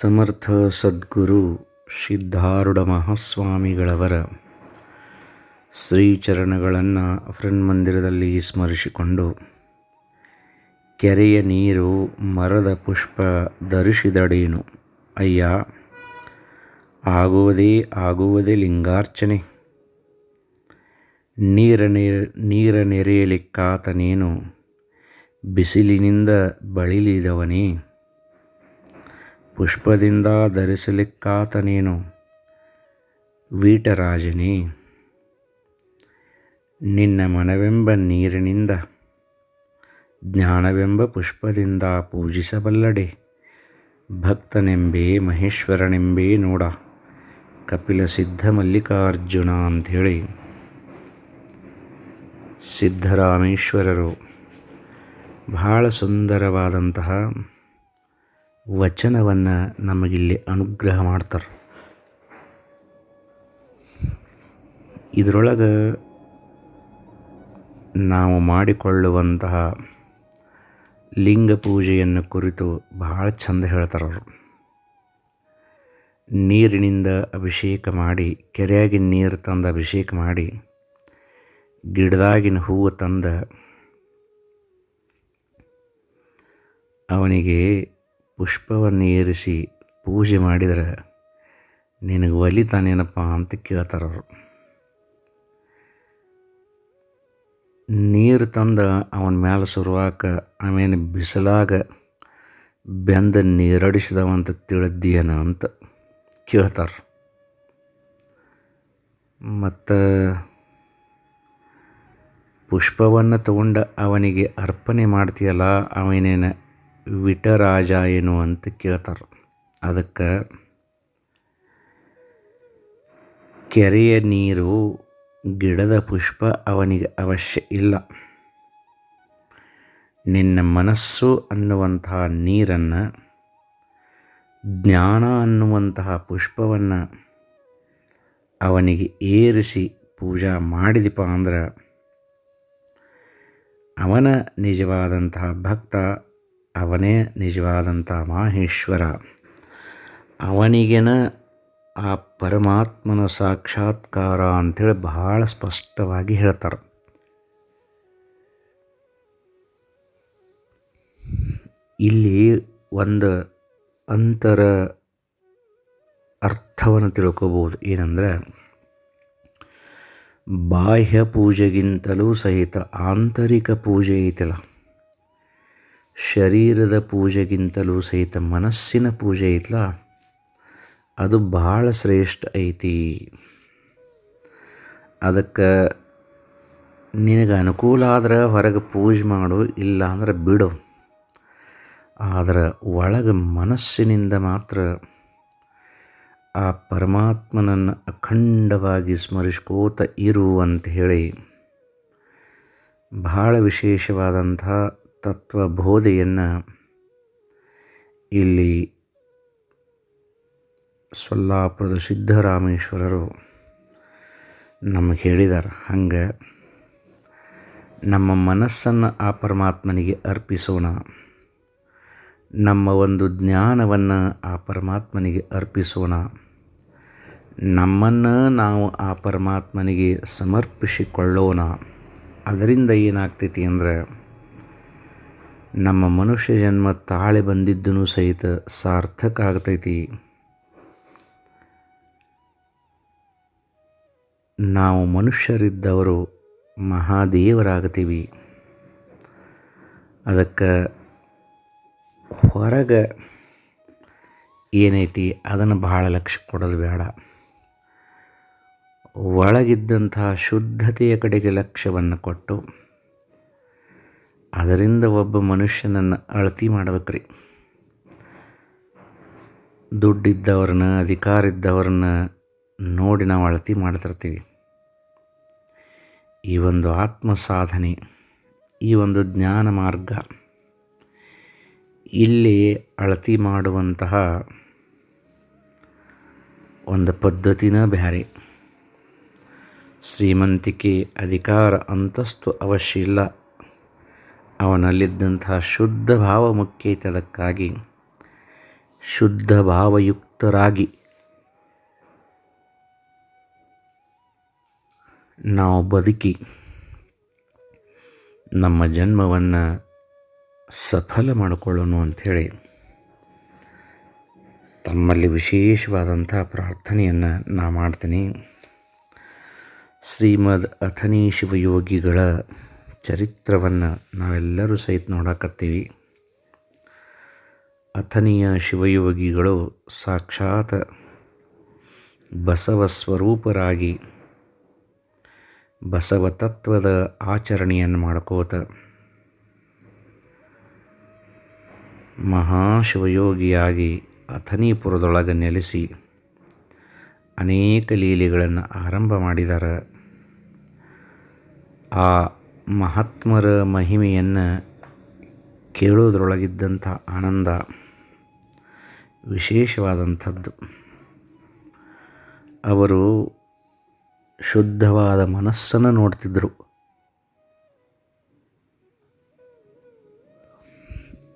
ಸಮರ್ಥ ಸದ್ಗುರು ಸಿದ್ಧಾರೂಢ ಮಹಾಸ್ವಾಮಿಗಳವರ ಶ್ರೀಚರಣಗಳನ್ನು ಮಂದಿರದಲ್ಲಿ ಸ್ಮರಿಸಿಕೊಂಡು ಕೆರೆಯ ನೀರು ಮರದ ಪುಷ್ಪ ಧರಿಸಿದಡೇನು ಅಯ್ಯ? ಆಗುವುದೇ ಆಗುವುದೇ ಲಿಂಗಾರ್ಚನೆ. ನೀರ ನೀರ ನೆರೆಯಲಿಕ್ಕಾತನೇನು? ಬಿಸಿಲಿನಿಂದ ಬಳಲಿದವನೇ. ಪುಷ್ಪದಿಂದ ಧರಿಸಲಿಕ್ಕಾತನೇನು? ವೀಟರಾಜನೇ, ನಿನ್ನ ಮನವೆಂಬ ನೀರಿನಿಂದ, ಜ್ಞಾನವೆಂಬ ಪುಷ್ಪದಿಂದ ಪೂಜಿಸಬಲ್ಲಡೆ. ಭಕ್ತನೆಂಬೇ ಮಹೇಶ್ವರನೆಂಬೇ ನೋಡ, ಕಪಿಲ ಸಿದ್ಧ ಮಲ್ಲಿಕಾರ್ಜುನ ಅಂಥೇಳಿ. ಸಿದ್ಧರಾಮೇಶ್ವರರು, ಬಹಳ ಸುಂದರವಾದಂತಹ ವಚನವನ್ನು ನಮಗಿಲ್ಲಿ ಅನುಗ್ರಹ ಮಾಡ್ತಾರೆ. ಇದರೊಳಗೆ ನಾವು ಮಾಡಿಕೊಳ್ಳುವಂತಹ ಲಿಂಗ ಪೂಜೆಯನ್ನು ಕುರಿತು ಬಹಳ ಚಂದ ಹೇಳ್ತಾರೆ ಅವರು. ನೀರಿನಿಂದ ಅಭಿಷೇಕ ಮಾಡಿ ಕೆರೆಯಾಗಿನ ನೀರು ತಂದು ಅಭಿಷೇಕ ಮಾಡಿ, ಗಿಡದಾಗಿನ ಹೂವು ತಂದ ಅವನಿಗೆ ಪುಷ್ಪವನ್ನು ಏರಿಸಿ ಪೂಜೆ ಮಾಡಿದರೆ ನಿನಗೆ ಒಲಿತಾನೇನಪ್ಪ ಅಂತ ಕೇಳ್ತಾರೆ ಅವರು. ನೀರು ತಂದ ಅವನ ಮ್ಯಾಲೆ ಸುರುವಾಕ ಆಮೇಲೆ ಬಿಸಿಲಾಗ ಬೆಂದ ನೀರಡಿಸಿದವಂತ ತಿಳಿದೇನ ಅಂತ ಕೇಳ್ತಾರೆ. ಮತ್ತು ಪುಷ್ಪವನ್ನು ತಗೊಂಡ ಅವನಿಗೆ ಅರ್ಪಣೆ ಮಾಡ್ತೀಯಲ್ಲ, ಅವನೇನು ವಿಟರಾಜ ಏನು ಅಂತ ಕೇಳ್ತಾರೆ. ಅದಕ್ಕೆ ಕೆರೆಯ ನೀರು ಗಿಡದ ಪುಷ್ಪ ಅವನಿಗೆ ಅವಶ್ಯ ಇಲ್ಲ. ನಿನ್ನ ಮನಸ್ಸು ಅನ್ನುವಂತಹ ನೀರನ್ನು, ಜ್ಞಾನ ಅನ್ನುವಂತಹ ಪುಷ್ಪವನ್ನು ಅವನಿಗೆ ಏರಿಸಿ ಪೂಜಾ ಮಾಡಿದಪ್ಪ ಅಂದ್ರೆ ಅವನ ನಿಜವಾದಂತಹ ಭಕ್ತ ಅವನೇ ನಿಜವಾದಂಥ ಮಾಹೇಶ್ವರ. ಅವನಿಗೆನ ಆ ಪರಮಾತ್ಮನ ಸಾಕ್ಷಾತ್ಕಾರ ಅಂಥೇಳಿ ಬಹಳ ಸ್ಪಷ್ಟವಾಗಿ ಹೇಳ್ತಾರೆ. ಇಲ್ಲಿ ಒಂದು ಅಂತರ ಅರ್ಥವನ್ನು ತಿಳ್ಕೋಬೋದು. ಏನಂದರೆ, ಬಾಹ್ಯ ಪೂಜೆಗಿಂತಲೂ ಸಹಿತ ಆಂತರಿಕ ಪೂಜೆ ಐತಲ್ಲ. ಶರೀರದ ಪೂಜೆಗಿಂತಲೂ ಸಹಿತ ಮನಸ್ಸಿನ ಪೂಜೆ ಐತಲ್ಲ ಅದು ಭಾಳ ಶ್ರೇಷ್ಠ ಐತಿ. ಅದಕ್ಕೆ ನಿನಗೆ ಅನುಕೂಲ ಆದ್ರೆ ಹೊರಗೆ ಪೂಜೆ ಮಾಡು ಇಲ್ಲ ಅಂದ್ರೆ ಬಿಡು. ಆದರೆ ಒಳಗೆ ಮನಸ್ಸಿನಿಂದ ಮಾತ್ರ ಆ ಪರಮಾತ್ಮನನ್ನು ಅಖಂಡವಾಗಿ ಸ್ಮರಿಸ್ಕೋತ ಇರು ಅಂತ ಹೇಳಿ ಬಹಳ ವಿಶೇಷವಾದಂಥ ತತ್ವಬೋಧೆಯನ್ನು ಇಲ್ಲಿ ಸೊಲ್ಲಾಪುರದ ಸಿದ್ದರಾಮೇಶ್ವರರು ನಮಗೆ ಹೇಳಿದ್ದಾರೆ ಹಂಗೆ ನಮ್ಮ ಮನಸ್ಸನ್ನು ಆ ಪರಮಾತ್ಮನಿಗೆ ಅರ್ಪಿಸೋಣ. ನಮ್ಮ ಒಂದು ಜ್ಞಾನವನ್ನು ಆ ಪರಮಾತ್ಮನಿಗೆ ಅರ್ಪಿಸೋಣ. ನಮ್ಮನ್ನು ನಾವು ಆ ಪರಮಾತ್ಮನಿಗೆ ಸಮರ್ಪಿಸಿಕೊಳ್ಳೋಣ. ಅದರಿಂದ ಏನಾಗ್ತೈತಿ ಅಂದರೆ ನಮ್ಮ ಮನುಷ್ಯ ಜನ್ಮ ತಾಳೆ ಬಂದಿದ್ದನು ಸಹಿತ ಸಾರ್ಥಕ ಆಗ್ತೈತಿ. ನಾವು ಮನುಷ್ಯರಿದ್ದವರು ಮಹಾದೇವರಾಗ್ತೀವಿ. ಅದಕ್ಕೆ ಹೊರಗೆ ಏನೈತಿ ಅದನ್ನು ಬಹಳ ಲಕ್ಷ್ಯ ಕೊಡೋದು ಬೇಡ. ಒಳಗಿದ್ದಂತಹ ಶುದ್ಧತೆಯ ಕಡೆಗೆ ಲಕ್ಷ್ಯವನ್ನು ಕೊಟ್ಟು ಅದರಿಂದ ಒಬ್ಬ ಮನುಷ್ಯನನ್ನು ಅಳತಿ ಮಾಡ್ಬೇಕ್ರಿ. ದುಡ್ಡಿದ್ದವ್ರನ್ನ ಅಧಿಕಾರ ಇದ್ದವ್ರನ್ನ ನೋಡಿ ನಾವು ಅಳತಿ ಮಾಡ್ತಿರ್ತೀವಿ. ಈ ಒಂದು ಆತ್ಮ ಸಾಧನೆ ಈ ಒಂದು ಜ್ಞಾನ ಮಾರ್ಗ ಇಲ್ಲಿ ಅಳತಿ ಮಾಡುವಂತಹ ಒಂದು ಪದ್ಧತಿನ ಬ್ಯಾರೆ. ಶ್ರೀಮಂತಿಕೆ ಅಧಿಕಾರ ಅಂತಸ್ತು ಅವಶ್ಯ ಇಲ್ಲ. ಅವನಲ್ಲಿದ್ದಂತಹ ಶುದ್ಧ ಭಾವ ಮುಖ್ಯ ಇತ್ತದಕ್ಕಾಗಿ ಶುದ್ಧ ಭಾವಯುಕ್ತರಾಗಿ. ನಾವು ಬದುಕಿ ನಮ್ಮ ಜನ್ಮವನ್ನು ಸಫಲ ಮಾಡಿಕೊಳ್ಳೋಣ ಅಂಥೇಳಿ ತಮ್ಮಲ್ಲಿ ವಿಶೇಷವಾದಂಥ ಪ್ರಾರ್ಥನೆಯನ್ನು ನಾ ಮಾಡ್ತೀನಿ. ಶ್ರೀಮದ್ ಅಥನಿ ಶಿವಯೋಗಿಗಳ ಚರಿತ್ರವನ್ನು ನಾವೆಲ್ಲರೂ ಸಹಿತ ನೋಡಕತ್ತೀವಿ. ಅಥನಿಯ ಶಿವಯೋಗಿಗಳು ಸಾಕ್ಷಾತ್ ಬಸವ ಸ್ವರೂಪರಾಗಿ ಬಸವ ತತ್ವದ ಆಚರಣೆಯನ್ನು ಮಾಡ್ಕೋತ ಮಹಾಶಿವಯೋಗಿಯಾಗಿ ಅಥನಿಪುರದೊಳಗೆ ನೆಲೆಸಿ ಅನೇಕ ಲೀಲೆಗಳನ್ನು ಆರಂಭ ಮಾಡಿದ್ದಾರೆ ಆ ಮಹಾತ್ಮರ ಮಹಿಮೆಯನ್ನು ಕೇಳೋದ್ರೊಳಗಿದ್ದಂಥ ಆನಂದ ವಿಶೇಷವಾದಂಥದ್ದು. ಅವರು ಶುದ್ಧವಾದ ಮನಸ್ಸನ್ನು ನೋಡ್ತಿದ್ದರು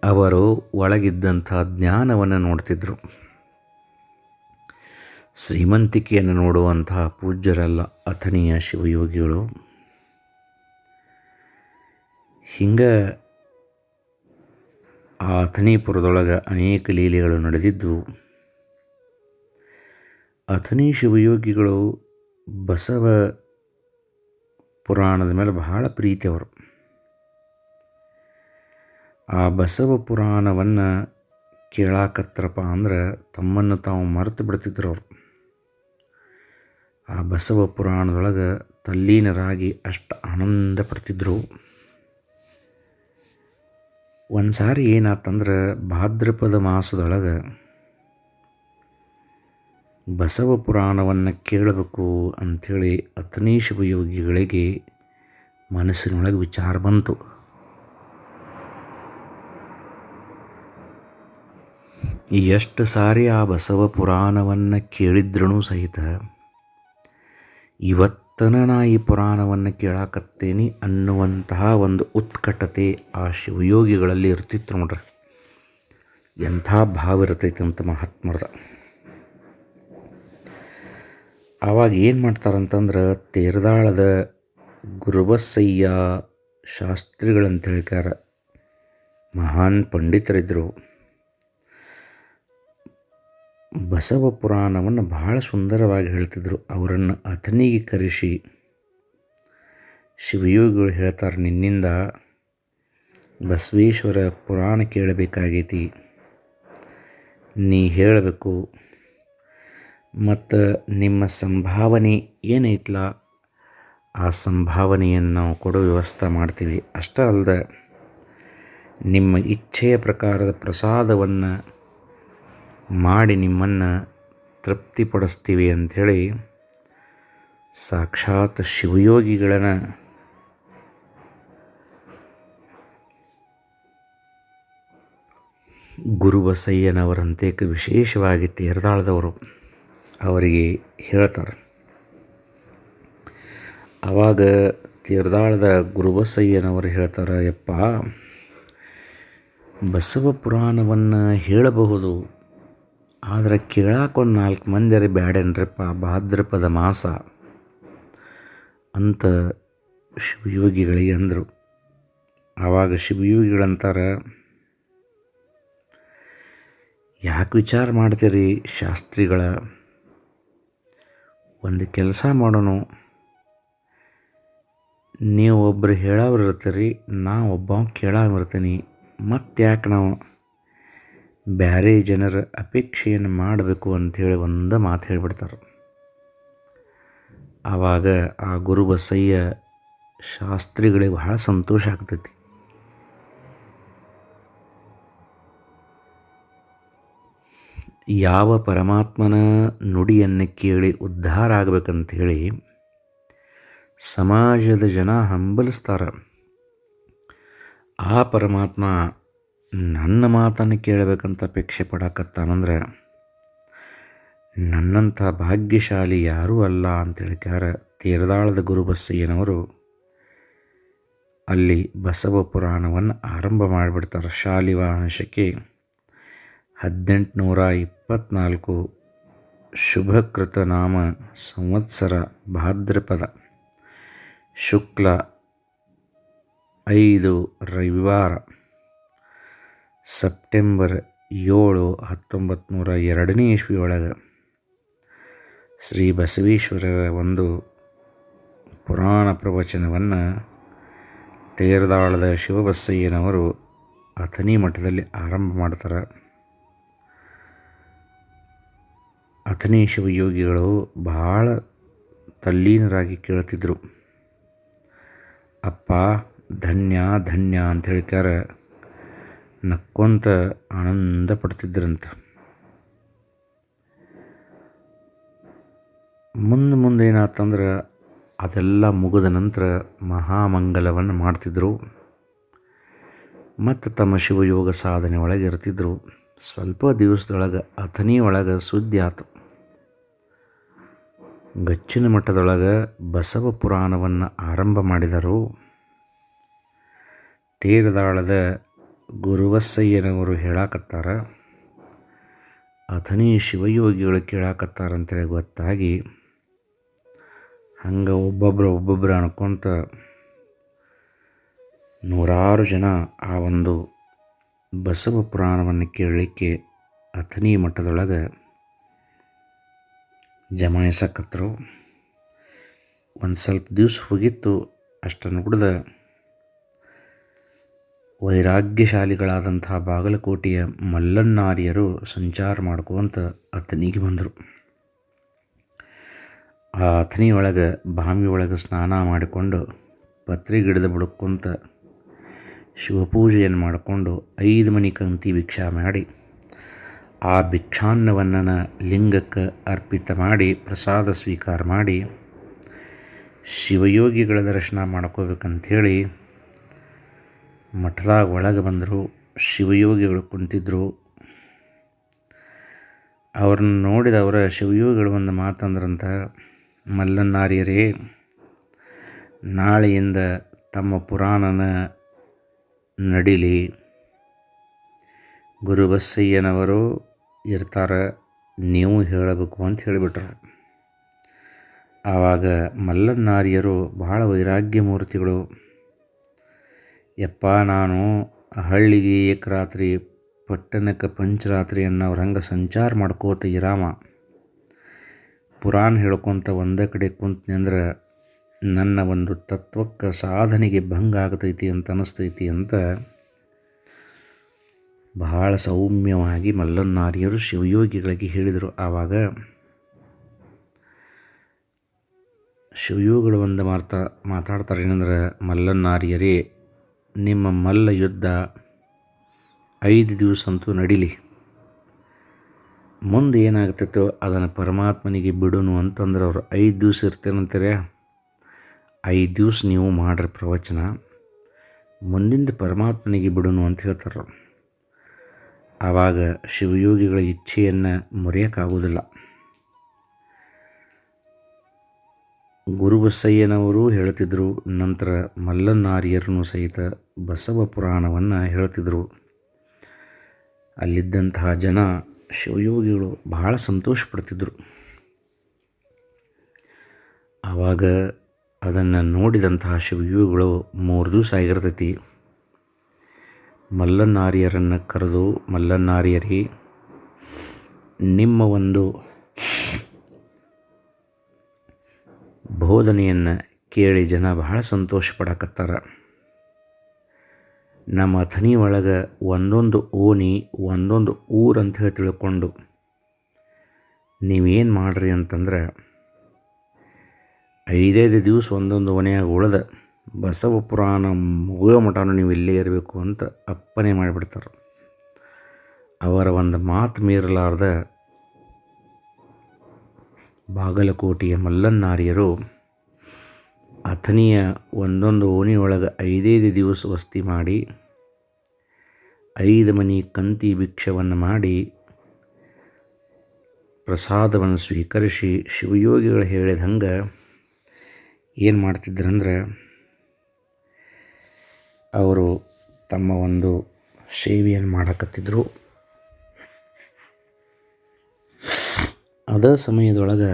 ಅವರು ಒಳಗಿದ್ದಂಥ ಜ್ಞಾನವನ್ನು ನೋಡ್ತಿದ್ದರು ಶ್ರೀಮಂತಿಕೆಯನ್ನು ನೋಡುವಂತಹ ಪೂಜ್ಯರಲ್ಲ ಅಥನೀಯ ಶಿವಯೋಗಿಗಳು. ಹಿಂಗೆ ಆ ಅಥನೀಪುರದೊಳಗೆ ಅನೇಕ ಲೀಲೆಗಳು ನಡೆದಿದ್ದು ಅಥನಿ ಶಿವಯೋಗಿಗಳು ಬಸವ ಪುರಾಣದ ಮೇಲೆ ಬಹಳ ಪ್ರೀತಿ ಅವರು. ಆ ಬಸವ ಪುರಾಣವನ್ನು ಕೇಳಾಕತ್ರಪ್ಪ ಅಂದ್ರೆ ತಮ್ಮನ್ನು ತಾವು ಮರೆತು ಬಿಡ್ತಿದ್ರು ಅವರು. ಆ ಬಸವ ಪುರಾಣದೊಳಗೆ ತಲ್ಲೀನರಾಗಿ ಅಷ್ಟು ಆನಂದ ಪಡ್ತಿದ್ರು. ಒಂದು ಸಾರಿ ಏನಾತಂದ್ರೆ ಭಾದ್ರಪದ ಮಾಸದೊಳಗೆ ಬಸವ ಪುರಾಣವನ್ನು ಕೇಳಬೇಕು ಅಂಥೇಳಿ ಅಥನೀ ಶಿವಯೋಗಿಗಳಿಗೆ ಮನಸ್ಸಿನೊಳಗೆ ವಿಚಾರ ಬಂತು. ಎಷ್ಟು ಸಾರಿ ಆ ಬಸವ ಪುರಾಣವನ್ನು ಕೇಳಿದ್ರೂ ಸಹಿತ ಇವತ್ತನ ಈ ಪುರಾಣವನ್ನು ಕೇಳಾಕತ್ತೇನೆ ಅನ್ನುವಂತಹ ಒಂದು ಉತ್ಕಟತೆ ಆ ಶಿವಯೋಗಿಗಳಲ್ಲಿ ಇರ್ತಿತ್ತು ನೋಡ್ರಿ. ಎಂಥ ಭಾವ ಇರ್ತೈತೆ ಅಂತ ಮಹಾತ್ಮರದ. ಆವಾಗ ಏನು ಮಾಡ್ತಾರಂತಂದ್ರೆ ತೇರದಾಳದ ಗುರುಬಸಯ್ಯ ಶಾಸ್ತ್ರಿಗಳಂತ ಹೇಳ್ಯಾರ ಮಹಾನ್ ಪಂಡಿತರಿದ್ದರು ಬಸವ ಪುರಾಣವನ್ನು ಬಹಳ ಸುಂದರವಾಗಿ ಹೇಳ್ತಿದ್ರು. ಅವರನ್ನು ಅಥನಿಗೆ ಕರೆಸಿ ಶಿವಯೋಗಿಗಳು ಹೇಳ್ತಾರೆ, ನಿನ್ನಿಂದ ಬಸವೇಶ್ವರ ಪುರಾಣ ಕೇಳಬೇಕಾಗೈತಿ. ನೀ ಹೇಳಬೇಕು, ಮತ್ತು ನಿಮ್ಮ ಸಂಭಾವನೆ ಏನೈತ್ಲ? ಆ ಸಂಭಾವನೆಯನ್ನು ನಾವು ಕೊಡೋ ವ್ಯವಸ್ಥೆ ಮಾಡ್ತೀವಿ. ಅಷ್ಟೇ ಅಲ್ಲದೆ ನಿಮ್ಮ ಇಚ್ಛೆಯ ಪ್ರಕಾರದ ಪ್ರಸಾದವನ್ನು ಮಾಡಿ ನಿಮ್ಮನ್ನು ತೃಪ್ತಿಪಡಿಸ್ತೀವಿ ಅಂಥೇಳಿ ಸಾಕ್ಷಾತ್ ಶಿವಯೋಗಿಗಳನ್ನು ಗುರುಬಸಯ್ಯನವರಂತೆ ವಿಶೇಷವಾಗಿ ತೇರದಾಳದವರು ಅವರಿಗೆ ಹೇಳ್ತಾರೆ. ಆವಾಗ ತೀರ್ದಾಳದ ಗುರುಬಸಯ್ಯನವರು ಹೇಳ್ತಾರೆ, ಯಪ್ಪ, ಬಸವ ಪುರಾಣವನ್ನು ಹೇಳಬಹುದು. ಆದರೆ ಕೇಳಾಕ ಒಂದು ನಾಲ್ಕು ಮಂದಿರಿ ಬ್ಯಾಡೇನ್ರಿಪ್ಪ ಭಾದ್ರಪದ ಮಾಸ ಅಂತ ಶಿವಯೋಗಿಗಳಿಗೆ ಅಂದರು. ಆವಾಗ ಶಿವಯೋಗಿಗಳಂತಾರೆ, ಯಾಕೆ ವಿಚಾರ ಮಾಡ್ತೀರಿ ಶಾಸ್ತ್ರಿಗಳ? ಒಂದು ಕೆಲಸ ಮಾಡೋಣ. ನೀವು ಒಬ್ಬರು ಹೇಳೋರು ಇರ್ತೀರಿ ನಾ ಒಬ್ಬ ಕೇಳೋರು ಇರ್ತೀನಿ ಮತ್ತೆ ಯಾಕೆ ನಾವು ಬೇರೆ ಜನರ ಅಪೇಕ್ಷೆಯನ್ನು ಮಾಡಬೇಕು ಅಂಥೇಳಿ ಒಂದು ಮಾತು ಹೇಳಿಬಿಡ್ತಾರೆ. ಆವಾಗ ಆ ಗುರು ಬಸಯ್ಯ ಶಾಸ್ತ್ರಿಗಳಿಗೆ ಬಹಳ ಸಂತೋಷ ಆಗ್ತೈತಿ. ಯಾವ ಪರಮಾತ್ಮನ ನುಡಿಯನ್ನು ಕೇಳಿ ಉದ್ಧಾರ ಹೇಳಿ ಸಮಾಜದ ಜನ ಹಂಬಲಿಸ್ತಾರೆ. ಆ ಪರಮಾತ್ಮ ನನ್ನ ಮಾತನ್ನು ಕೇಳಬೇಕಂತ ಅಪೇಕ್ಷೆ ಪಡಕತ್ತಾನಂದ್ರೆ ನನ್ನಂಥ ಭಾಗ್ಯಶಾಲಿ ಯಾರೂ ಅಲ್ಲ ಅಂತೇಳಿಕಾರ ತೀರದಾಳದ ಗುರುಬಸ್ಸಯ್ಯನವರು ಅಲ್ಲಿ ಬಸವ ಪುರಾಣವನ್ನು ಆರಂಭ ಮಾಡಿಬಿಡ್ತಾರೆ ಶಾಲಿವಾಹನ ವಾಹನಶಕ್ಕೆ ಹದಿನೆಂಟುನೂರ ಇಪ್ಪತ್ತ್ನಾಲ್ಕು ಶುಭಕೃತ ನಾಮ ಸಂವತ್ಸರ ಭಾದ್ರಪದ. ಶುಕ್ಲ ಐದು ರವಿವಾರ. ಸೆಪ್ಟೆಂಬರ್ ಏಳು ಹತ್ತೊಂಬತ್ತು ನೂರ ಎರಡನೇ ಇಸ್ವಿಯೊಳಗೆ ಶ್ರೀ ಬಸವೇಶ್ವರರ ಒಂದು ಪುರಾಣ ಪ್ರವಚನವನ್ನು ತೇರದಾಳದ ಶಿವಬಸಯ್ಯನವರು ಅಥನಿ ಮಠದಲ್ಲಿ ಆರಂಭ ಮಾಡ್ತಾರೆ. ಅಥನಿ ಶಿವಯೋಗಿಗಳು ಬಹಳ ತಲ್ಲೀನರಾಗಿ ಕೇಳ್ತಿದ್ರು. ಅಪ್ಪ, ಧನ್ಯ ಧನ್ಯ ಅಂತ ಹೇಳ್ಕ್ಯಾರ. ನಕ್ಕೊಂತ ಆನಂದ ಪಡ್ತಿದ್ರಂತ. ಮುಂದೆ ಮುಂದೆ ಏನಾತಂದ್ರೆ ಅದೆಲ್ಲ ಮುಗಿದ ನಂತರ ಮಹಾಮಂಗಲವನ್ನು ಮಾಡ್ತಿದ್ದರು ಮತ್ತು ತಮ್ಮ ಶಿವಯೋಗ ಸಾಧನೆ ಒಳಗೆ ಇರ್ತಿದ್ರು. ಸ್ವಲ್ಪ ದಿವಸದೊಳಗೆ ಅಥನಿ ಒಳಗೆ ಸುದ್ದಿ ಆತು. ಗಚ್ಚಿನ ಮಠದೊಳಗೆ ಬಸವ ಪುರಾಣವನ್ನು ಆರಂಭ ಮಾಡಿದರು. ತೇರದಾಳದ ಗುರುವಸ್ಸಯ್ಯನವರು ಹೇಳಾಕತ್ತಾರ, ಅಥನಿ ಶಿವಯೋಗಿಗಳು ಕೇಳಾಕತ್ತಾರಂತೇಳಿ ಗೊತ್ತಾಗಿ, ಹಂಗೆ ಒಬ್ಬೊಬ್ಬರು ಒಬ್ಬೊಬ್ಬರು ಅನ್ಕೊಂತ ನೂರಾರು ಜನ ಆ ಒಂದು ಬಸವ ಪುರಾಣವನ್ನು ಕೇಳಲಿಕ್ಕೆ ಅಥನಿ ಮಠದೊಳಗೆ ಜಮಾಯಿಸಕತ್ತರು ಒಂದು ಸ್ವಲ್ಪ ದಿವಸ ಹೋಗಿತ್ತು, ಅಷ್ಟನ್ನು ಕುಡ್ದ ವೈರಾಗ್ಯಶಾಲಿಗಳಾದಂತಹ ಬಾಗಲಕೋಟೆಯ ಮಲ್ಲನ್ನಾರಿಯರು ಸಂಚಾರ ಮಾಡ್ಕೋತ ಅಥಣಿಗೆ ಬಂದರು. ಆ ಅಥಣಿ ಒಳಗೆ ಬಾವಿ ಒಳಗೆ ಸ್ನಾನ ಮಾಡಿಕೊಂಡು ಪತ್ರಿ ಗಿಡದ ಬುಡಕ್ಕಂತ ಶಿವಪೂಜೆಯನ್ನು ಮಾಡಿಕೊಂಡು ಐದು ಮನಿ ಕಂತಿ ಭಿಕ್ಷಾ ಮಾಡಿ, ಆ ಭಿಕ್ಷಾನ್ನವನ್ನು ಲಿಂಗಕ್ಕೆ ಅರ್ಪಿತ ಮಾಡಿ, ಪ್ರಸಾದ ಸ್ವೀಕಾರ ಮಾಡಿ ಶಿವಯೋಗಿಗಳ ದರ್ಶನ ಮಾಡ್ಕೋಬೇಕಂಥೇಳಿ ಮಠದಾಗ ಒಳಗೆ ಬಂದರು, ಶಿವಯೋಗಿಗಳು ಕುಂತಿದ್ದರು ಅವ್ರನ್ನ ನೋಡಿದ ಅವರ ಶಿವಯೋಗಿಗಳು ಒಂದು ಮಾತಂದ್ರಂತ, ಮಲ್ಲನ್ನಾರ್ಯರೇ, ನಾಳೆಯಿಂದ ತಮ್ಮ ಪುರಾಣನ ನಡಿಲಿ. ಗುರು ಇರ್ತಾರ, ನೀವು ಹೇಳಬೇಕು ಅಂತ ಹೇಳಿಬಿಟ್ರು. ಆವಾಗ ಮಲ್ಲನ್ನಾರ್ಯರು ಬಹಳ ವೈರಾಗ್ಯ ಮೂರ್ತಿಗಳು. ಯಪ್ಪ, ನಾನು ಹಳ್ಳಿಗೆ ಏಕರಾತ್ರಿ, ಪಟ್ಟಣಕ್ಕೆ ಪಂಚರಾತ್ರಿ ಅನ್ನೋರು ಹಂಗೆ ಸಂಚಾರ ಮಾಡ್ಕೋತ ಇರಾಮ. ಪುರಾಣ ಹೇಳ್ಕೊತ ಒಂದೇ ಕಡೆ ಕುಂತ್ನಿ ನನ್ನ ಒಂದು ತತ್ವಕ್ಕೆ ಸಾಧನೆಗೆ ಭಂಗ ಆಗ್ತೈತಿ ಅಂತ ಅನ್ನಿಸ್ತೈತಿ ಅಂತ ಬಹಳ ಸೌಮ್ಯವಾಗಿ ಮಲ್ಲನ್ನಾರಿಯರು ಶಿವಯೋಗಿಗಳಿಗೆ ಹೇಳಿದರು. ಆವಾಗ ಶಿವಯೋಗಿಗಳು ಒಂದು ಮಾರ್ತಾ ಮಾತಾಡ್ತಾರೆ ಏನಂದ್ರೆ ಮಲ್ಲನ್ನಾರ್ಯರೇ ನಿಮ್ಮ ಮಲ್ಲ ಯುದ್ಧ ಐದು ದಿವಸ ಅಂತೂ ನಡೀಲಿ. ಮುಂದೆ ಏನಾಗ್ತೈತೋ ಅದನ್ನು ಪರಮಾತ್ಮನಿಗೆ ಬಿಡೋನು ಅಂತಂದ್ರೆ ಅವರು ಐದು ದಿವಸ ಇರ್ತೇನಂತಾರೆ? ಐದು ದಿವಸ ನೀವು ಮಾಡ್ರಿ ಪ್ರವಚನ. ಮುಂದಿಂದ ಪರಮಾತ್ಮನಿಗೆ ಬಿಡೋನು ಅಂತ ಹೇಳ್ತಾರೆ ಆವಾಗ ಶಿವಯೋಗಿಗಳ ಇಚ್ಛೆಯನ್ನು ಮುರಿಯೋಕ್ಕಾಗೋದಿಲ್ಲ. ಗುರುಬಸಯ್ಯನವರು ಹೇಳುತ್ತಿದ್ದರು ನಂತರ ಮಲ್ಲನಾರಿಯರನ್ನು ಸಹಿತ ಬಸವ ಪುರಾಣವನ್ನು ಹೇಳ್ತಿದ್ದರು ಅಲ್ಲಿದ್ದಂತಹ ಜನ ಶಿವಯೋಗಿಗಳು ಬಹಳ ಸಂತೋಷ ಪಡ್ತಿದ್ರು ಆವಾಗ ಅದನ್ನು ನೋಡಿದಂತಹ ಶಿವಯೋಗಿಗಳು ಮೂರು ದಿವಸ ಆಗಿರ್ತೈತಿ. ಮಲ್ಲನಾರಿಯರನ್ನು ಕರೆದು ಮಲ್ಲನಾರಿಯರಿ ನಿಮ್ಮ ಒಂದು ಬೋಧನೆಯನ್ನು ಕೇಳಿ ಜನ ಬಹಳ ಸಂತೋಷ ಪಡಕತ್ತಾರ. ನಮ್ಮ ಅಥಣಿ ಒಳಗೆ ಒಂದೊಂದು ಓಣಿ, ಒಂದೊಂದು ಊರು ಹೇಳಿ ತಿಳ್ಕೊಂಡು ನೀವೇನು ಮಾಡಿರಿ ಅಂತಂದ್ರೆ ಐದೈದು ದಿವಸ ಒಂದೊಂದು ಓಣಿಯಾಗ ಉಳಿದ ಬಸವ ಪುರಾಣ ಮುಗಿಯೋ ಮಠನೂ ನೀವು ಇಲ್ಲೇ ಇರಬೇಕು ಅಂತ ಅಪ್ಪನೆ ಮಾಡಿಬಿಡ್ತಾರೆ. ಅವರ ಒಂದು ಮಾತು ಮೀರಲಾರ್ದ ಬಾಗಲಕೋಟೆಯ ಮಲ್ಲನ್ನಾರಿಯರು ಅಥನಿಯ ಒಂದೊಂದು ಓಣಿಯೊಳಗೆ ಐದೈದು ದಿವಸ ವಸ್ತಿ ಮಾಡಿ, ಐದು ಮನಿ ಕಂತಿ ಭಿಕ್ಷವನ್ನು ಮಾಡಿ, ಪ್ರಸಾದವನ್ನು ಸ್ವೀಕರಿಸಿ ಶಿವಯೋಗಿಗಳು ಹೇಳಿದ ಹಂಗೆ ಏನು ಮಾಡ್ತಿದ್ರಂದ್ರೆ, ಅವರು ತಮ್ಮ ಒಂದು ಸೇವೆಯನ್ನು ಮಾಡಕತ್ತಿದ್ರು. ಅದ ಸಮಯದೊಳಗೆ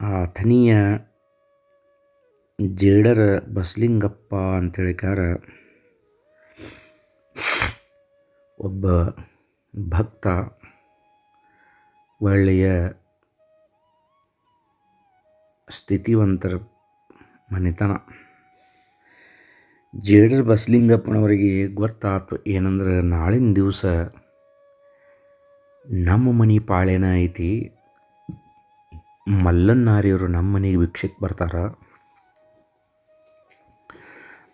ಆ ಥನಿಯ ಜೇಡರ ಬಸಲಿಂಗಪ್ಪ ಅಂತೇಳಿಕಾರ ಒಬ್ಬ ಭಕ್ತ ಒಳ್ಳೆಯ ಸ್ಥಿತಿವಂತರ ಮನೆತನ. ಜೇಡರ್ ಬಸ್ಲಿಂಗಪ್ಪನವರಿಗೆ ಗೊತ್ತಾಯ್ತು ಏನಂದ್ರೆ ನಾಳಿನ ದಿವಸ ನಮ್ಮ ಮನೆ ಪಾಳೆನ ಐತಿ. ಮಲ್ಲನ್ನಾರಿಯವರು ನಮ್ಮ ಮನೆಗೆ ಭಿಕ್ಷಕ್ಕೆ ಬರ್ತಾರೆ.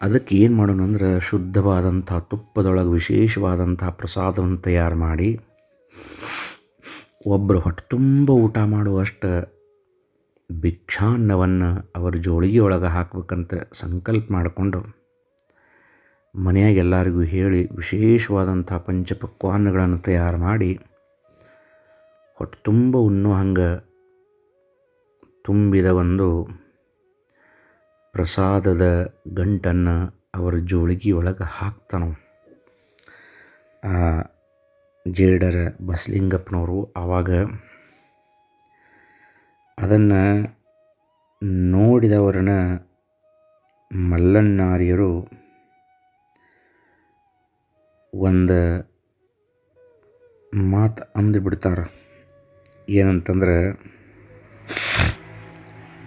ಅದಕ್ಕೆ ಏನು ಮಾಡೋಣ ಅಂದ್ರೆ ಶುದ್ಧವಾದಂಥ ತುಪ್ಪದೊಳಗೆ ವಿಶೇಷವಾದಂಥ ಪ್ರಸಾದವನ್ನು ತಯಾರು ಮಾಡಿ ಒಬ್ಬರು ಹೊಟ್ಟೆ ತುಂಬ ಊಟ ಮಾಡುವಷ್ಟು ಭಿಕ್ಷಾನ್ನವನ್ನು ಅವರ ಜೋಳಿಗೆಯೊಳಗೆ ಹಾಕ್ಬೇಕಂತ ಸಂಕಲ್ಪ ಮಾಡಿಕೊಂಡು ಮನೆಯಾಗ ಎಲ್ಲರಿಗೂ ಹೇಳಿ ವಿಶೇಷವಾದಂಥ ಪಂಚಪಕ್ವಾನ್ನಗಳನ್ನು ತಯಾರು ಮಾಡಿ ಹೊಟ್ಟೆ ತುಂಬ ಉಣ್ಣೋ ಹಂಗೆ ತುಂಬಿದ ಒಂದು ಪ್ರಸಾದದ ಗಂಟನ್ನು ಅವರ ಜೋಳಿಗೆ ಒಳಗೆ ಹಾಕ್ತಾನೋ ಆ ಜೇಡರ ಬಸಲಿಂಗಪ್ಪನವರು ಆವಾಗ ಅದನ್ನು ನೋಡಿದವರನ್ನ ಮಲ್ಲಣ್ಣಾರಿಯರು ಒಂದು ಮಾತು ಅಂದು ಬಿಡ್ತಾರೆ ಏನಂತಂದ್ರೆ,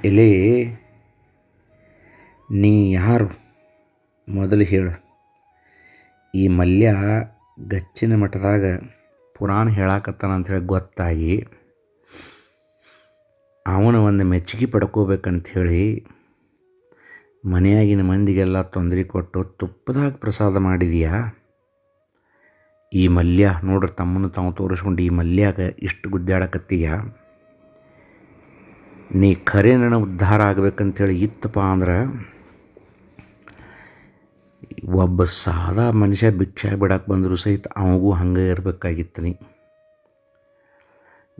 ಎಲೆ, ನೀ ಯಾರು? ಮೊದಲು ಹೇಳು. ಈ ಮಲ್ಯ ಗಚ್ಚಿನ ಮಠದಾಗ ಪುರಾಣ ಹೇಳಾಕತ್ತಾನ ಅಂಥೇಳಿ ಗೊತ್ತಾಗಿ, ಅವನ ಒಂದು ಮೆಚ್ಚುಗೆ ಪಡ್ಕೋಬೇಕಂಥೇಳಿ ಮನೆಯಾಗಿನ ಮಂದಿಗೆಲ್ಲ ತೊಂದರೆ ಕೊಟ್ಟು ತುಪ್ಪದಾಗ ಪ್ರಸಾದ ಮಾಡಿದೀಯಾ? ಈ ಮಲ್ಯ, ನೋಡ್ರಿ ತಮ್ಮನ್ನು ತಾವು ತೋರಿಸ್ಕೊಂಡು ಈ ಮಲ್ಯಾಗ ಇಷ್ಟು ಗುದ್ದಾಡಕತ್ತೀಯ? ನೀ ಖರೆ ನನ್ನ ಉದ್ಧಾರ ಆಗ್ಬೇಕಂತೇಳಿ ಇತ್ತಪ್ಪ ಅಂದ್ರೆ, ಒಬ್ಬ ಸಾದಾ ಮನುಷ್ಯ ಭಿಕ್ಷೆ ಬಿಡಕ್ಕೆ ಬಂದರೂ ಸಹಿತ ಅವಗೂ ಹಂಗೆ ಇರಬೇಕಾಗಿತ್ತು ನೀ.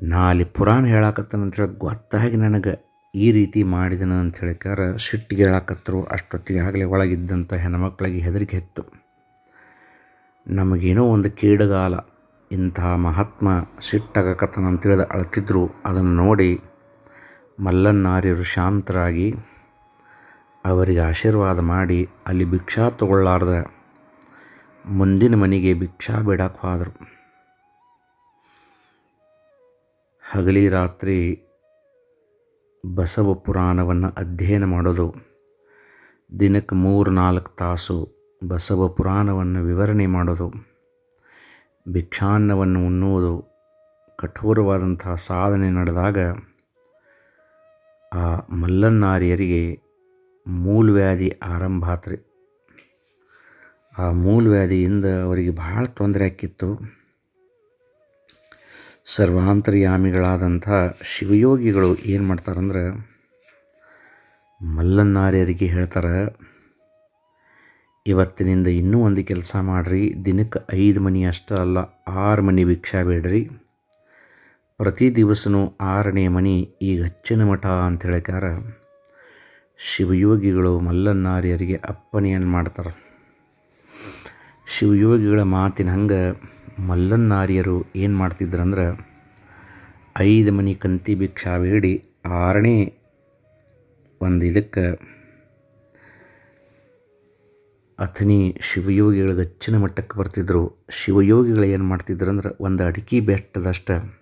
ನಾ ಪುರಾಣ ಹೇಳಾಕತ್ತನಂತೇಳಿ ಗೊತ್ತಾಗಿ ನನಗೆ ಈ ರೀತಿ ಮಾಡಿದನು ಅಂತ ಹೇಳಿಕಾರ ಸಿಟ್ಟಿಗೆ ಹೇಳಾಕತ್ತರು ಅಷ್ಟೊತ್ತಿಗೆ ಆಗಲೇ ಒಳಗಿದ್ದಂಥ ಹೆಣ್ಮಕ್ಳಿಗೆ ಹೆದರಿಕೆ ಇತ್ತು. ನಮಗೇನೋ ಒಂದು ಕೇಡುಗಾಲ, ಇಂಥ ಮಹಾತ್ಮ ಸಿಟ್ಟಾಗಕತ್ತನ ಅಂತೇಳಿದ ಅಳ್ತಿದ್ರು. ಅದನ್ನು ನೋಡಿ ಮಲ್ಲನ್ನಾರ್ಯರು ಶಾಂತರಾಗಿ ಅವರಿಗೆ ಆಶೀರ್ವಾದ ಮಾಡಿ ಅಲ್ಲಿ ಭಿಕ್ಷಾ ತಗೊಳ್ಳಾರ್ದ. ಮುಂದಿನ ಮನೆಗೆ ಭಿಕ್ಷಾ ಬಿಡಕ್ಕೆ ಹೋದರು. ಹಗಲಿ ರಾತ್ರಿ ಬಸವ ಪುರಾಣವನ್ನು ಅಧ್ಯಯನ ಮಾಡೋದು ದಿನಕ್ಕೆ ಮೂರು ನಾಲ್ಕು ತಾಸು ಬಸವ ಪುರಾಣವನ್ನು ವಿವರಣೆ ಮಾಡೋದು, ಭಿಕ್ಷಾನ್ನವನ್ನು ಉಣ್ಣುವುದು, ಕಠೋರವಾದಂತಹ ಸಾಧನೆ ನಡೆದಾಗ ಆ ಮಲ್ಲನ್ನಾರಿಯರಿಗೆ ಮೂಲವ್ಯಾಧಿ ಆರಂಭ ಆತ್ರಿ. ಆ ಮೂಲವ್ಯಾಧಿಯಿಂದ ಅವರಿಗೆ ಭಾಳ ತೊಂದರೆ ಆಕ್ಕಿತ್ತು ಸರ್ವಾಂತರ್ಯಾಮಿಗಳಾದಂಥ ಶಿವಯೋಗಿಗಳು ಏನು ಮಾಡ್ತಾರಂದ್ರೆ ಮಲ್ಲನ್ನಾರ್ಯರಿಗೆ ಹೇಳ್ತಾರೆ ಇವತ್ತಿನಿಂದ ಇನ್ನೂ ಒಂದು ಕೆಲಸ ಮಾಡಿರಿ. ದಿನಕ್ಕೆ ಐದು ಮನೆ ಅಷ್ಟೇ ಅಲ್ಲ, ಆರು ಮನೆ ಭಿಕ್ಷಾ ಬೇಡ್ರಿ. ಪ್ರತಿ ದಿವಸನೂ ಆರನೇ ಮನೆ ಈಗ ಹಚ್ಚಿನ ಮಠ ಅಂತ ಹೇಳಿಕಾರ ಶಿವಯೋಗಿಗಳು ಮಲ್ಲನ್ನಾರ್ಯರಿಗೆ ಅಪ್ಪನೆಯನ್ನು ಮಾಡ್ತಾರೆ. ಶಿವಯೋಗಿಗಳ ಮಾತಿನ ಹಂಗೆ ಮಲ್ಲನ್ನಾರ್ಯರು ಏನು ಮಾಡ್ತಿದ್ರಂದ್ರೆ, ಐದು ಮನೆ ಕಂತಿ ಭಿಕ್ಷಾ ಬೇಡಿ, ಆರನೇ ಒಂದು ಇದಕ್ಕೆ ಅಥನಿ ಶಿವಯೋಗಿಗಳ ಹೆಚ್ಚಿನ ಮಟ್ಟಕ್ಕೆ ಬರ್ತಿದ್ದರು ಶಿವಯೋಗಿಗಳು ಏನು ಮಾಡ್ತಿದ್ರು ಅಂದ್ರೆ ಒಂದು ಅಡಿಕೆ ಬೆಟ್ಟದಷ್ಟು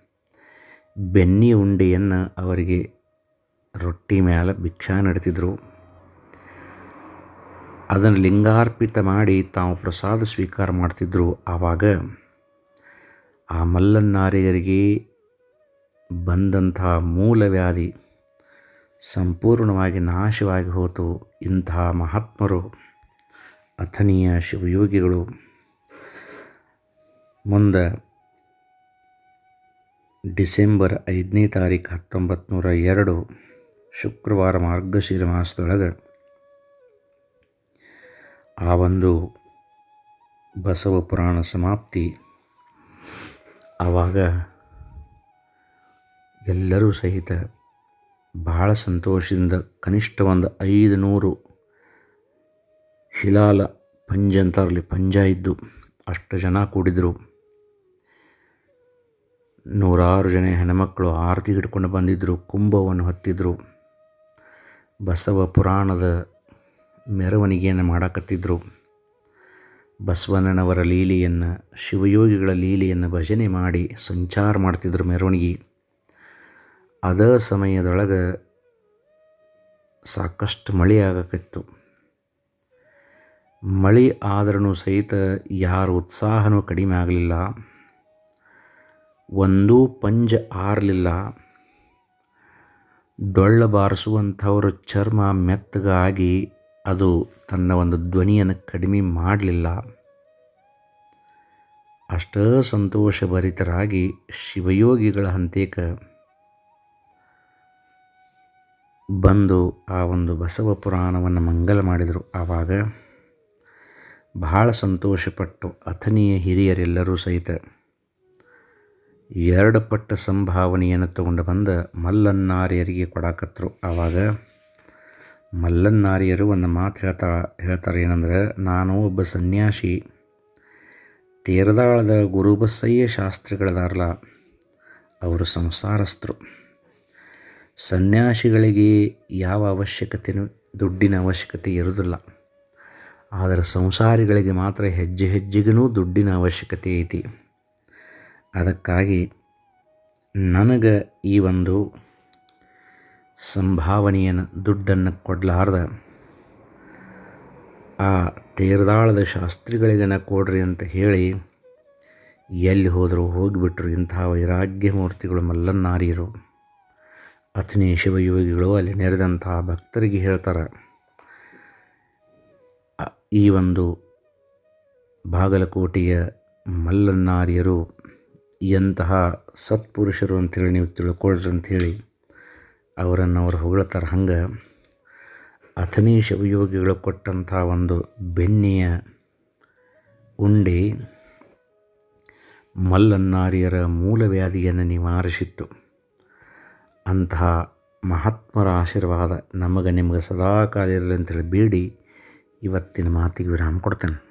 ಬೆನ್ನಿ ಉಂಡೆಯನ್ನು ಅವರಿಗೆ ರೊಟ್ಟಿ ಮೇಲೆ ಭಿಕ್ಷಾ ನಡೆತಿದ್ರು. ಅದನ್ನು ಲಿಂಗಾರ್ಪಿತ ಮಾಡಿ ತಾವು ಪ್ರಸಾದ ಸ್ವೀಕಾರ ಮಾಡ್ತಿದ್ದರು ಆವಾಗ ಆ ಮಲ್ಲನ್ನಾರಿಯರಿಗೆ ಬಂದಂತಹ ಮೂಲವ್ಯಾಧಿ ಸಂಪೂರ್ಣವಾಗಿ ನಾಶವಾಗಿ ಹೋತು. ಇಂತಹ ಮಹಾತ್ಮರು ಅಥನೀಯ ಶಿವಯೋಗಿಗಳು ಮುಂದೆ ಡಿಸೆಂಬರ್ ಐದನೇ ತಾರೀಕು ಹತ್ತೊಂಬತ್ತು ನೂರ ಎರಡು ಶುಕ್ರವಾರ ಮಾರ್ಗಶಿರ ಮಾಸದೊಳಗೆ ಆ ಒಂದು ಬಸವ ಪುರಾಣ ಸಮಾಪ್ತಿ. ಆವಾಗ ಎಲ್ಲರೂ ಸಹಿತ ಭಾಳ ಸಂತೋಷದಿಂದ ಕನಿಷ್ಠ ಒಂದು ಐದು ನೂರು ಹಿಲಾಲ ಪಂಜ ಅಂತಾರಲ್ಲಿ ಪಂಜ ಇದ್ದು ಅಷ್ಟು ಜನ ಕೂಡಿದರು. ನೂರಾರು ಜನ ಹೆಣ್ಮಕ್ಕಳು ಆರತಿ ಹಿಡ್ಕೊಂಡು ಬಂದಿದ್ದರು ಕುಂಭವನ್ನು ಹೊತ್ತಿದ್ರು. ಬಸವ ಪುರಾಣದ ಮೆರವಣಿಗೆಯನ್ನು ಮಾಡಕತ್ತಿದ್ರು. ಬಸವಣ್ಣನವರ ಲೀಲೆಯನ್ನು, ಶಿವಯೋಗಿಗಳ ಲೀಲೆಯನ್ನು ಭಜನೆ ಮಾಡಿ ಸಂಚಾರ ಮಾಡ್ತಿದ್ರು ಮೆರವಣಿಗೆ. ಅದ ಸಮಯದೊಳಗೆ ಸಾಕಷ್ಟು ಮಳೆ ಆಗಕತ್ತು. ಮಳೆ ಆದ್ರೂ ಸಹಿತ ಯಾರ ಉತ್ಸಾಹನೂ ಕಡಿಮೆ ಆಗಲಿಲ್ಲ. ಒಂದೂ ಪಂಜ ಆರಲಿಲ್ಲ. ಡೊಳ್ಳ ಬಾರಿಸುವಂಥವ್ರ ಚರ್ಮ ಮೆತ್ತಗಾಗಿ ಅದು ತನ್ನ ಒಂದು ಧ್ವನಿಯನ್ನು ಕಡಿಮೆ ಮಾಡಲಿಲ್ಲ. ಅಷ್ಟೇ ಸಂತೋಷಭರಿತರಾಗಿ ಶಿವಯೋಗಿಗಳ ಹಂತೇಕ ಬಂದು ಆ ಒಂದು ಬಸವ ಪುರಾಣವನ್ನು ಮಂಗಲ ಮಾಡಿದರು. ಆವಾಗ ಬಹಳ ಸಂತೋಷಪಟ್ಟು ಅಥನಿಯ ಹಿರಿಯರೆಲ್ಲರೂ ಸಹಿತ ಎರಡು ಪಟ್ಟ ಸಂಭಾವನೆಯನ್ನು ತಗೊಂಡು ಬಂದ ಮಲ್ಲನ್ನಾರ್ಯರಿಗೆ ಕೊಡಾಕತ್ರು. ಆವಾಗ ಮಲ್ಲನ್ನಾರಿಯರು ಒಂದು ಮಾತು ಹೇಳ್ತಾ, ಹೇಳ್ತಾರೆ ಏನಂದ್ರೆ, ನಾನು ಒಬ್ಬ ಸನ್ಯಾಸಿ, ತೇರದಾಳದ ಗುರುಬಸಯ್ಯ ಶಾಸ್ತ್ರಿಗಳದಾರಲ್ಲ ಅವರು ಸಂಸಾರಸ್ಥರು. ಸನ್ಯಾಸಿಗಳಿಗೆ ಯಾವ ಅವಶ್ಯಕತೆಯೂ ದುಡ್ಡಿನ ಅವಶ್ಯಕತೆ ಇರೋದಿಲ್ಲ. ಆದರೆ ಸಂಸಾರಿಗಳಿಗೆ ಮಾತ್ರ ಹೆಜ್ಜೆ ಹೆಜ್ಜೆಗೂ ದುಡ್ಡಿನ ಅವಶ್ಯಕತೆ ಐತಿ. ಅದಕ್ಕಾಗಿ ನನಗೆ ಈ ಒಂದು ಸಂಭಾವನೆಯನ್ನು, ದುಡ್ಡನ್ನು ಕೊಡಲಾರ್ದ ಆ ತೇರದಾಳದ ಶಾಸ್ತ್ರಿಗಳಿಗನ ಕೊಡ್ರಿ ಅಂತ ಹೇಳಿ ಎಲ್ಲಿ ಹೋದರೂ ಹೋಗಿಬಿಟ್ರು ಇಂತಹ ವೈರಾಗ್ಯ ಮೂರ್ತಿಗಳು ಮಲ್ಲನ್ನಾರಿಯರು. ಅಥನಿ ಶಿವಯೋಗಿಗಳು ಅಲ್ಲಿ ನೆರೆದಂತಹ ಭಕ್ತರಿಗೆ ಹೇಳ್ತಾರೆ ಈ ಒಂದು ಬಾಗಲಕೋಟೆಯ ಮಲ್ಲನ್ನಾರ್ಯರು ಎಂತಹ ಸತ್ಪುರುಷರು ಅಂಥೇಳಿ ನೀವು ತಿಳ್ಕೊಳ್ರಿ ಅಂಥೇಳಿ ಅವರನ್ನು ಅವರು ಹೊಗಳ್ತಾರೆ. ಹಂಗೆ ಅಥನಿ ಶಿವಯೋಗಿಗಳು ಕೊಟ್ಟಂಥ ಒಂದು ಬೆಣ್ಣೆಯ ಉಂಡೆ ಮಲ್ಲನ್ನಾರ್ಯರ ಮೂಲವ್ಯಾಧಿಯನ್ನು ನಿವಾರಿಸಿತ್ತು ಅಂತಹ ಮಹಾತ್ಮರ ಆಶೀರ್ವಾದ ನಮಗೆ ನಿಮಗೆ ಸದಾಕಾಲ ಇರಲಿ ಅಂತೇಳಿ ಬೇಡಿ ಇವತ್ತಿನ ಮಾತಿಗೆ ವಿರಾಮ ಕೊಡ್ತೇನೆ.